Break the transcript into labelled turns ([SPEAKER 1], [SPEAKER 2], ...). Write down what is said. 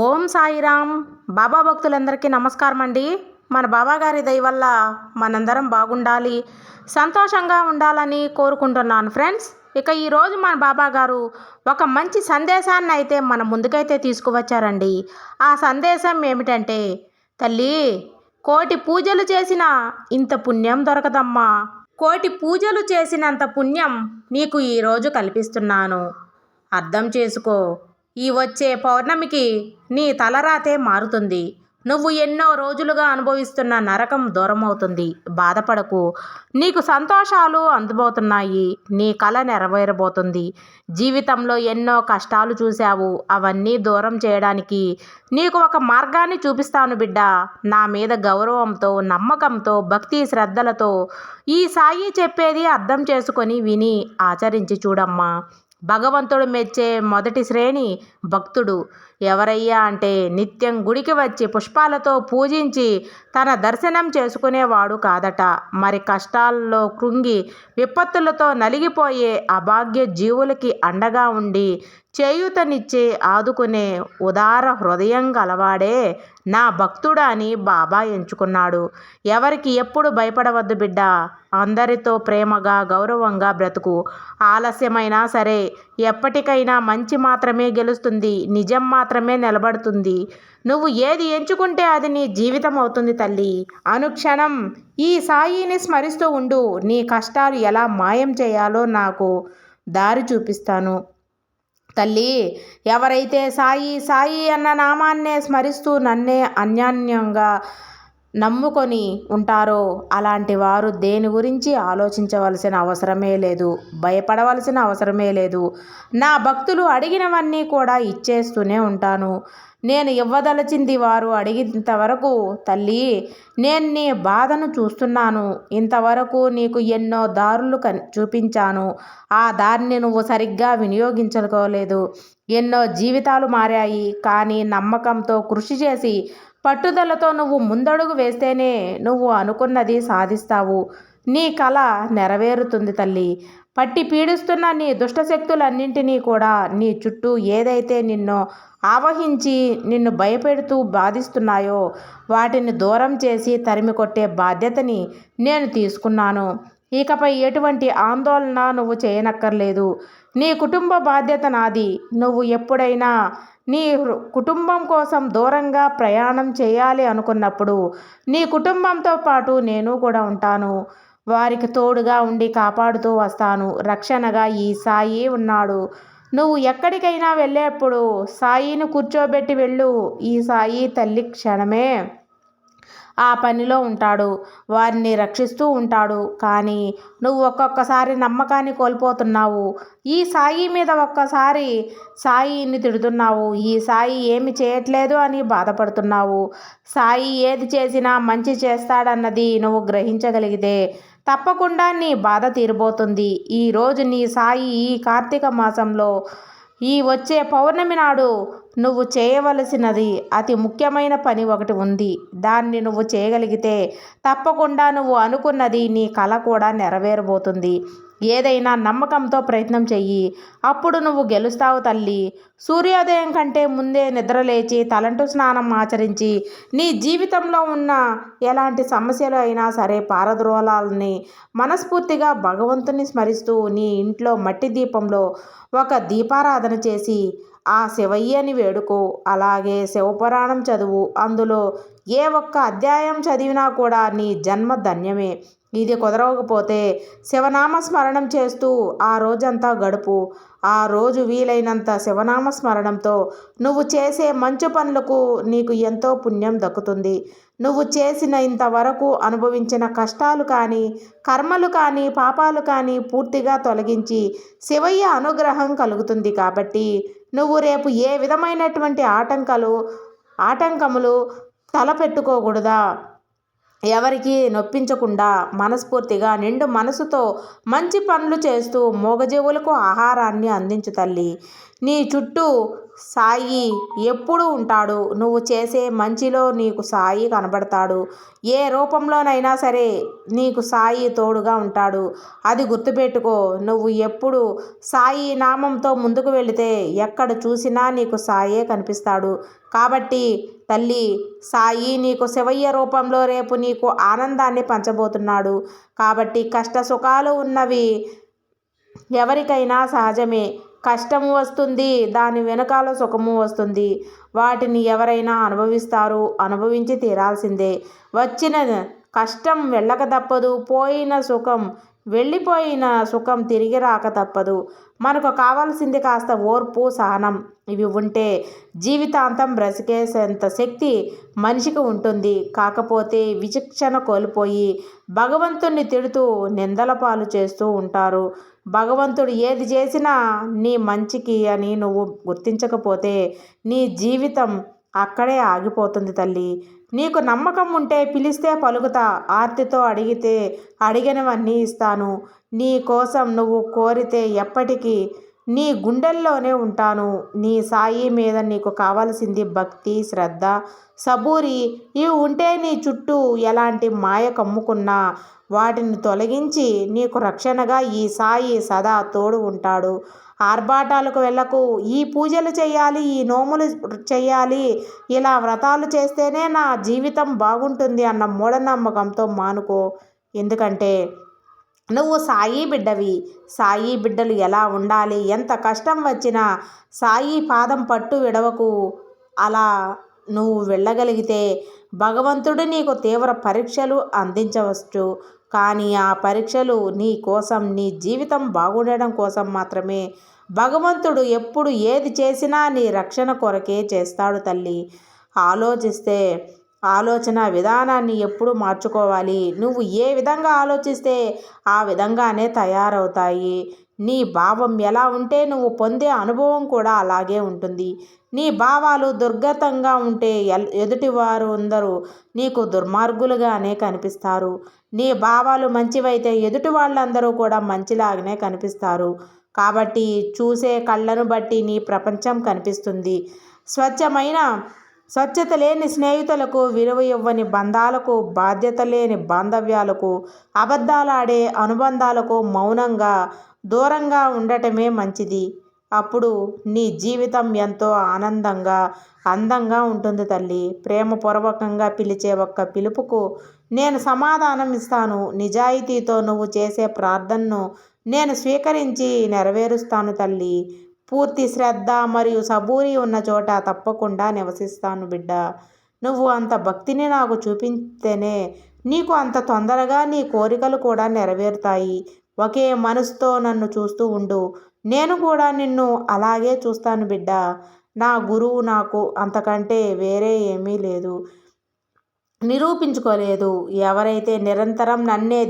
[SPEAKER 1] ఓం సాయిరామ్ బాబా భక్తులందరికీ నమస్కారం అండి మన బాబాగారి దయ వల్ల మనందరం బాగుండాలి సంతోషంగా ఉండాలని కోరుకుంటున్నాను ఫ్రెండ్స్. ఇక ఈరోజు మన బాబాగారు ఒక మంచి సందేశాన్ని అయితే మన ముందుకైతే తీసుకువచ్చారండి. ఆ సందేశం ఏమిటంటే తల్లి కోటి పూజలు చేసిన ఇంత పుణ్యం దొరకదమ్మా. కోటి పూజలు చేసినంత పుణ్యం నీకు ఈరోజు కల్పిస్తున్నాను. అర్థం చేసుకో. ఈ వచ్చే పౌర్ణమికి నీ తలరాతే మారుతుంది. నువ్వు ఎన్నో రోజులుగా అనుభవిస్తున్న నరకం దూరం అవుతుంది బాధపడకు. నీకు సంతోషాలు అందుబోతున్నాయి. నీ కళ నెరవేరబోతుంది. జీవితంలో ఎన్నో కష్టాలు చూశావు. అవన్నీ దూరం చేయడానికి నీకు ఒక మార్గాన్ని చూపిస్తాను బిడ్డ. నా మీద గౌరవంతో నమ్మకంతో భక్తి శ్రద్ధలతో ఈ సాయి చెప్పేది అర్థం చేసుకొని విని ఆచరించి చూడమ్మా. భగవంతుడు మెచ్చే మొదటి శ్రేణి భక్తుడు. ఎవరయ్యా అంటే నిత్యం గుడికి వచ్చి పుష్పాలతో పూజించి తన దర్శనం చేసుకునేవాడు కాదట. మరి కష్టాల్లో కృంగి విపత్తులతో నలిగిపోయే అభాగ్య జీవులకి అండగా ఉండి చేయూతనిచ్చే ఆదుకునే ఉదార హృదయం గలవాడే నా భక్తుడా అని బాబా ఎంచుకున్నాడు. ఎవరికి ఎప్పుడు భయపడవద్దు బిడ్డ. అందరితో ప్రేమగా గౌరవంగా బ్రతుకు. ఆలస్యమైనా సరే ఎప్పటికైనా మంచి మాత్రమే గెలుస్తుంది. నిజం మాత్రం మాత్రమే నిలబడుతుంది. నువ్వు ఏది ఎంచుకుంటే అది నీ జీవితం అవుతుంది తల్లి. అనుక్షణం ఈ సాయిని స్మరిస్తూ ఉండు. నీ కష్టాలు ఎలా మాయం చేయాలో నాకు దారి చూపిస్తాను. తల్లి ఎవరైతే సాయి సాయి అన్న నామాన్నే స్మరిస్తూ నన్నే అన్యాన్యంగా నమ్ముకొని ఉంటారో అలాంటి వారు దేని గురించి ఆలోచించవలసిన అవసరమే లేదు భయపడవలసిన అవసరమే లేదు. నా భక్తులు అడిగినవన్నీ కూడా ఇచ్చేస్తూనే ఉంటాను. నేను ఇవ్వదలచింది వారు అడిగినంతవరకు తల్లి నేను నీ బాధను చూస్తున్నాను. ఇంతవరకు నీకు ఎన్నో దారులు చూపించాను. ఆ దారిని నువ్వు సరిగ్గా వినియోగించుకోలేదు. ఎన్నో జీవితాలు మారాయి. కానీ నమ్మకంతో కృషి చేసి పట్టుదలతో నువ్వు ముందడుగు వేస్తేనే నువ్వు అనుకున్నది సాధిస్తావు. నీ కళ నెరవేరుతుంది తల్లి. పట్టి పీడిస్తున్న నీ దుష్టశక్తులన్నింటినీ కూడా నీ చుట్టూ ఏదైతే నిన్ను ఆవహించి నిన్ను భయపెడుతూ బాధిస్తున్నాయో వాటిని దూరం చేసి తరిమి కొట్టే బాధ్యతని నేను తీసుకున్నాను. ఇకపై ఎటువంటి ఆందోళన నువ్వు చేయనక్కర్లేదు. నీ కుటుంబ బాధ్యత నాది. నువ్వు ఎప్పుడైనా నీ కుటుంబం కోసం దూరంగా ప్రయాణం చేయాలి అనుకున్నప్పుడు నీ కుటుంబంతో పాటు నేను కూడా ఉంటాను. వారికి తోడుగా ఉండి కాపాడుతూ వస్తాను. రక్షణగా ఈ సాయి ఉన్నాడు. నువ్వు ఎక్కడికైనా వెళ్ళేప్పుడు సాయిని కూర్చోబెట్టి వెళ్ళు. ఈ సాయి తల్లి క్షణమే. ఆ పనిలో ఉంటాడు. వారిని రక్షిస్తూ ఉంటాడు. కానీ నువ్వు ఒక్కొక్కసారి నమ్మకాన్ని కోల్పోతున్నావు. ఈ సాయి మీద ఒక్కసారి సాయిని తిడుతున్నావు. ఈ సాయి ఏమి చేయట్లేదు అని బాధపడుతున్నావు. సాయి ఏది చేసినా మంచి చేస్తాడన్నది నువ్వు గ్రహించగలిగితే తప్పకుండా నీ బాధ తీరిపోతుంది. ఈరోజు నీ సాయి ఈ కార్తీక మాసంలో ఈ వచ్చే పౌర్ణమి నాడు నువ్వు చేయవలసినది అతి ముఖ్యమైన పని ఒకటి ఉంది. దాన్ని నువ్వు చేయగలిగితే తప్పకుండా నువ్వు అనుకున్నది నీ కళ కూడా నెరవేరబోతుంది. ఏదైనా నమ్మకంతో ప్రయత్నం చెయ్యి. అప్పుడు నువ్వు గెలుస్తావు తల్లి. సూర్యోదయం కంటే ముందే నిద్రలేచి తలంటు స్నానం ఆచరించి నీ జీవితంలో ఉన్న ఎలాంటి సమస్యలు అయినా సరే పారద్రోలాలని మనస్ఫూర్తిగా భగవంతుని స్మరిస్తూ నీ ఇంట్లో మట్టి దీపంలో ఒక దీపారాధన చేసి ఆ శివయ్యని వేడుకో. అలాగే శివపురాణం చదువు. అందులో ఏ ఒక్క అధ్యాయం చదివినా కూడా నీ జన్మ ధన్యమే. ఇది కుదరకపోతే శివనామ స్మరణం చేస్తూ ఆ రోజంతా గడుపు. ఆ రోజు వీలైనంత శివనామ స్మరణంతో నువ్వు చేసే మంచు పనులకు నీకు ఎంతో పుణ్యం దక్కుతుంది. నువ్వు చేసిన ఇంతవరకు అనుభవించిన కష్టాలు కానీ కర్మలు కానీ పాపాలు కానీ పూర్తిగా తొలగించి శివయ్య అనుగ్రహం కలుగుతుంది కాబట్టి నువ్వు రేపు ఏ విధమైనటువంటి ఆటంకాలు ఆటంకములు తలపెట్టుకోకూడదా? ఎవరికి నొప్పించకుండా మనస్ఫూర్తిగా నిండు మనసుతో మంచి పనులు చేస్తూ మూగజీవులకు ఆహారాన్ని అందించు తల్లి. నీ చుట్టూ సాయి ఎప్పుడూ ఉంటాడు. నువ్వు చేసే మంచిలో నీకు సాయి కనబడతాడు. ఏ రూపంలోనైనా సరే నీకు సాయి తోడుగా ఉంటాడు. అది గుర్తుపెట్టుకో నువ్వు ఎప్పుడు సాయి నామంతో ముందుకు వెళితే ఎక్కడ చూసినా నీకు సాయే కనిపిస్తాడు. కాబట్టి తల్లి సాయి నీకు శివయ్య రూపంలో రేపు నీకు ఆనందాన్ని పంచబోతున్నాడు. కాబట్టి కష్ట సుఖాలు ఉన్నవి ఎవరికైనా సహజమే. కష్టము వస్తుంది దాని వెనకాల సుఖము వస్తుంది. వాటిని ఎవరైనా అనుభవిస్తారు అనుభవించి తీరాల్సిందే. వచ్చిన కష్టం వెళ్ళక తప్పదు పోయిన సుఖం వెళ్ళిపోయిన సుఖం తిరిగి రాక తప్పదు. మనకు కావాల్సింది కాస్త ఓర్పు సహనం. ఇవి ఉంటే జీవితాంతం బ్రతికేసేంత శక్తి మనిషికి ఉంటుంది. కాకపోతే విచక్షణ కోల్పోయి భగవంతుణ్ణి తిడుతూ నిందల పాలు చేస్తూ ఉంటారు. భగవంతుడు ఏది చేసినా నీ మంచికి అని నువ్వు గుర్తించకపోతే నీ జీవితం అక్కడే ఆగిపోతుంది తల్లి. నీకు నమ్మకం ఉంటే పిలిస్తే పలుకుతా. ఆర్తితో అడిగితే అడిగినవన్నీ ఇస్తాను. నీ కోసం నువ్వు కోరితే ఎప్పటికీ నీ గుండెల్లోనే ఉంటాను. నీ సాయి మీద నీకు కావాల్సింది భక్తి శ్రద్ధ. సబూరి ఇవి ఉంటే నీ చుట్టూ ఎలాంటి మాయ కమ్ముకున్నా వాటిని తొలగించి నీకు రక్షణగా ఈ సాయి సదా తోడు ఉంటాడు. ఆర్భాటాలకు వెళ్ళకు. ఈ పూజలు చేయాలి ఈ నోములు చేయాలి ఇలా వ్రతాలు చేస్తేనే నా జీవితం బాగుంటుంది అన్న మూఢనమ్మకంతో మానుకో. ఎందుకంటే నువ్వు సాయి బిడ్డవి. సాయి బిడ్డలు ఎలా ఉండాలి ఎంత కష్టం వచ్చినా సాయి పాదం పట్టు విడవకు. అలా నువ్వు వెళ్ళగలిగితే భగవంతుడు నీకు తీవ్ర పరీక్షలు అందించవచ్చు. కానీ ఆ పరీక్షలు నీ కోసం నీ జీవితం బాగుండడం కోసం మాత్రమే. భగవంతుడు ఎప్పుడు ఏది చేసినా నీ రక్షణ కొరకే చేస్తాడు తల్లి. ఆలోచిస్తే ఆలోచన విధానాన్ని ఎప్పుడు మార్చుకోవాలి? నువ్వు ఏ విధంగా ఆలోచిస్తే ఆ విధంగానే తయారవుతాయి. నీ భావం ఎలా ఉంటే నువ్వు పొందే అనుభవం కూడా అలాగే ఉంటుంది. నీ భావాలు దుర్గతంగా ఉంటే ఎదుటివారు అందరూ నీకు దుర్మార్గులుగానే కనిపిస్తారు. నీ భావాలు మంచివైతే ఎదుటి వాళ్ళందరూ కూడా మంచిలాగానే కనిపిస్తారు. కాబట్టి చూసే కళ్ళను బట్టి నీ ప్రపంచం కనిపిస్తుంది. స్వచ్ఛమైన స్వచ్ఛత లేని స్నేహితులకు విలువ ఇవ్వని బంధాలకు బాధ్యత లేని బాంధవ్యాలకు అబద్ధాలాడే అనుబంధాలకు మౌనంగా దూరంగా ఉండటమే మంచిది. అప్పుడు నీ జీవితం ఎంతో ఆనందంగా అందంగా ఉంటుంది తల్లి. ప్రేమపూర్వకంగా పిలిచే ఒక్క పిలుపుకు నేను సమాధానం ఇస్తాను. నిజాయితీతో నువ్వు చేసే ప్రార్థనను నేను స్వీకరించి నెరవేరుస్తాను తల్లి. పూర్తి శ్రద్ధ మరియు సబూరి ఉన్న చోట తప్పకుండా నివసిస్తాను బిడ్డ. నువ్వు అంత భక్తిని నాకు చూపిస్తేనే నీకు అంత తొందరగా నీ కోరికలు కూడా నెరవేరుతాయి. ఒకే మనసుతో నన్ను చూస్తూ ఉండు. నేను కూడా నిన్ను అలాగే చూస్తాను బిడ్డ. నా గురువు నాకు అంతకంటే వేరే ఏమీ లేదు. నిరూపించుకోలేదు. ఎవరైతే నిరంతరం నన్నే